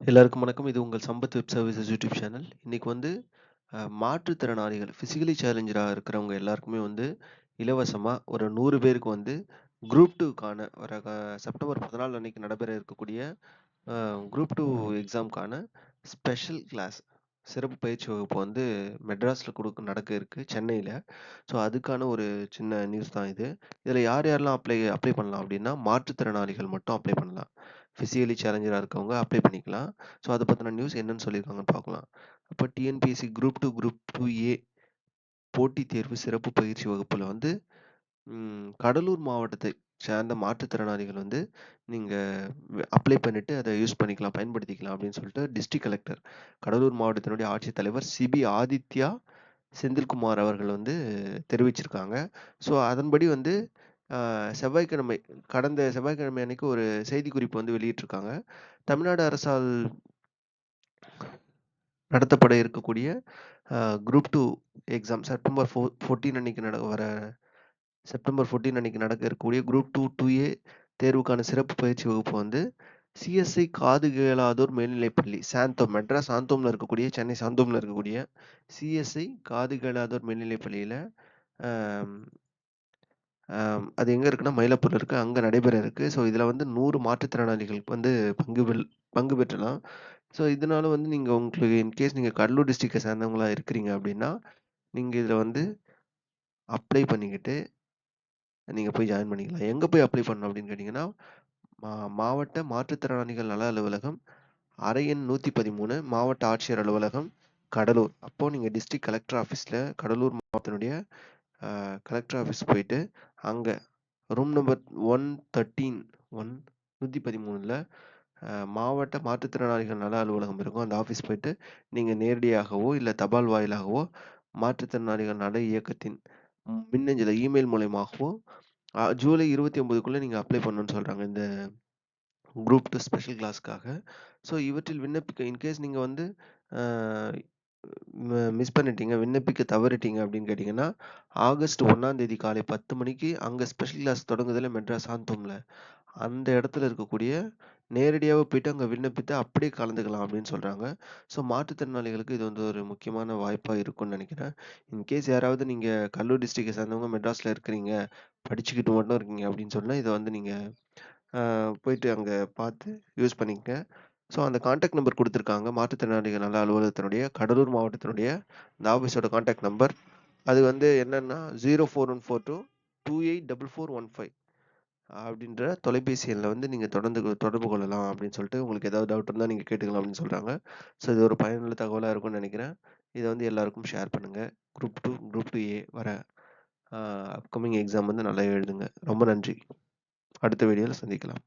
எல்லாருக்கும் வணக்கம். இது உங்கள் Sampath web services YouTube channel. இன்னைக்கு வந்து அ மாற்றுத்திறனாளிகள் ஃபிசிக்கலி சேலஞ்சரா இருக்கிறவங்க எல்லாருக்குமே வந்து இலவசமா ஒரு 100 பேருக்கு வந்து குரூப் 2க்கான வர க செப்டம்பர் 14 அன்னைக்கு நடைபெற இருக்கக்கூடிய அ குரூப் 2 எக்ஸாம்க்கான ஸ்பெஷல் கிளாஸ் சிறப்பு பயிற்சி வகுப்பு வந்து மெட்ராஸில் குடுக்க நடக்க இருக்கு சென்னையில. ஸோ அதுக்கான ஒரு சின்ன நியூஸ் தான் இது. இதில யார் யாரெல்லாம் அப்ளை அப்ளை பண்ணலாம் அப்டின்னா, மாற்றுத்திறனாளிகள் மட்டும் அப்ளை பண்ணலாம். ஃபிசிக்கலி சேலஞ்சரா இருக்கவங்க அப்ளை பண்ணிக்கலாம். ஸோ அத பத்தின நியூஸ் என்னன்னு சொல்லியிருக்காங்கன்னு பார்க்கலாம். அப்ப டிஎன்பிஎஸ்சி குரூப் 2, குரூப் 2ஏ போட்டித் தேர்வு சிறப்பு பயிற்சி வகுப்புல வந்து ம் கடலூர் மாவட்டத்தை சேர்ந்த மாற்றுத்திறனாளிகள் வந்து நீங்க அப்ளை பண்ணிட்டு அத யூஸ் பண்ணிக்கலாம், பயன்படுத்திக்கலாம் அப்படின்னு சொல்லிட்டு டிஸ்ட்ரிக்ட் கலெக்டர் கடலூர் மாவட்டத்தினுடைய ஆட்சித்தலைவர் சிபி ஆதித்யா செந்தில்குமார் அவர்கள் வந்து தெரிவிச்சிருக்காங்க. ஸோ அதன்படி வந்து அ செவ்வாய்க்கிழமை கடந்த செவ்வாய்க்கிழமை அன்னைக்கு ஒரு செய்திக்குறிப்பு வந்து வெளியிட்டிருக்காங்க. தமிழ்நாடு அரசால் நடத்தப்பட இருக்கக்கூடிய அ குரூப் 2 எக்ஸாம் செப்டம்பர் ஃபோ 14 அன்னைக்கு நட வர செப்டம்பர் 14 அன்னைக்கு நடக்க இருக்கக்கூடிய குரூப் 2, 2ஏ தேர்வுக்கான சிறப்பு பயிற்சி வகுப்பு வந்து சிஎஸ்ஐ காது கேளாதோர் மேல்நிலைப்பள்ளி சாந்தோம் மெட்ராஸ் சாந்தோம்ல இருக்கக்கூடிய சென்னை சாந்தோமில் இருக்கக்கூடிய சிஎஸ்ஐ காது கேளாதோர் மேல்நிலைப்பள்ளியில் அது எங்கே இருக்குன்னா, மயிலாப்பூர் இருக்குது அங்கே நடைபெற இருக்குது ஸோ இதில் வந்து நூறு மாற்றுத்திறனாளிகளுக்கு வந்து பங்கு பெல் பங்கு பெற்றலாம். ஸோ இதனால வந்து நீங்கள் உங்களுக்கு இன்கேஸ் நீங்கள் கடலூர் டிஸ்ட்ரிக்டை சேர்ந்தவங்களா இருக்கிறீங்க அப்படின்னா நீங்கள் இதில் வந்து அப்ளை பண்ணிக்கிட்டு நீங்கள் போய் ஜாயின் பண்ணிக்கலாம். எங்கே போய் அப்ளை பண்ணணும் அப்படின்னு கேட்டிங்கன்னா மா மாவட்ட மாற்றுத்திறனாளிகள் நல அலுவலகம், அறை எண் 113, மாவட்ட ஆட்சியர் அலுவலகம், கடலூர். அப்போது நீங்கள் டிஸ்ட்ரிக்ட் கலெக்டர் ஆஃபீஸில் கடலூர் மாவட்டத்தினுடைய கலெக்டர் ஆஃபீஸ் போயிட்டு, அங்கே room number one thirteen one நூற்றி பதிமூணில் மாவட்ட மாற்றுத்திறனாளிகள் நல அலுவலகம் இருக்கும். அந்த ஆஃபீஸ் போயிட்டு நீங்கள் நேரடியாகவோ, இல்லை தபால் வாயிலாகவோ மாற்றுத்திறனாளிகள் நல இயக்கத்தின் மின்னஞ்சல இமெயில் மூலியமாகவோ அ ஜூலை 29க்குள்ள நீங்க அப்ளை பண்ணணும்னு சொல்றாங்க. இந்த குரூப் 2 ஸ்பெஷல் கிளாஸ்க்காக. ஸோ இவற்றில் விண்ணப்பிக்க இன்கேஸ் நீங்க வந்து அ மிஸ் பண்ணிட்டீங்க, விண்ணப்பிக்க தவறிட்டீங்க அப்படின்னு கேட்டீங்கன்னா, ஆகஸ்ட் 1ஆம் தேதி காலை 10 மணிக்கு அங்க ஸ்பெஷல் கிளாஸ் தொடங்குதுல மெட்ராஸ் ஆந்தோம்ல, அந்த இடத்துல இருக்கக்கூடிய நேரடியாவே போயிட்டு அங்க விண்ணப்பித்து அப்படியே கலந்துக்கலாம் அப்படின்னு சொல்றாங்க. ஸோ மாற்றுத்திறனாளிகளுக்கு இது வந்து ஒரு முக்கியமான வாய்ப்பா இருக்கும்னு நினைக்கிறேன் இன்கேஸ் யாராவது நீங்க கடலூர் டிஸ்ட்ரிக்ட்ட சேர்ந்தவங்க மெட்ராஸ்ல இருக்கிறீங்க, படிச்சுக்கிட்டு மட்டும் இருக்கீங்க அப்படின்னு சொன்னா, இத வந்து நீங்க அ போயிட்டு அங்க பார்த்து யூஸ் பண்ணிக்கங்க. ஸோ அந்த கான்டாக்ட் நம்பர் கொடுத்துருக்காங்க மாற்றுத்திறனாளிகள் நல அலுவலகத்தினுடைய கடலூர் மாவட்டத்தினுடைய இந்த ஆஃபீஸோட கான்டாக்ட் நம்பர். அது வந்து என்னென்னா zero four one four two two eight double four one five அப்படின்ற தொலைபேசி எண்ணில் வந்து நீங்கள் தொடர்ந்து தொடர்பு கொள்ளலாம் அப்படின்னு சொல்லிட்டு, உங்களுக்கு ஏதாவது டவுட் இருந்தால் நீங்கள் கேட்டுக்கலாம் அப்படின்னு சொல்கிறாங்க ஸோ இது ஒரு பயனுள்ள தகவலாக இருக்கும்னு நினைக்கிறேன் இதை வந்து எல்லாருக்கும் ஷேர் பண்ணுங்கள் group two group two A வர அப்கமிங் எக்ஸாம் வந்து நல்லா எழுதுங்க. ரொம்ப நன்றி. அடுத்த வீடியோவில் சந்திக்கலாம்.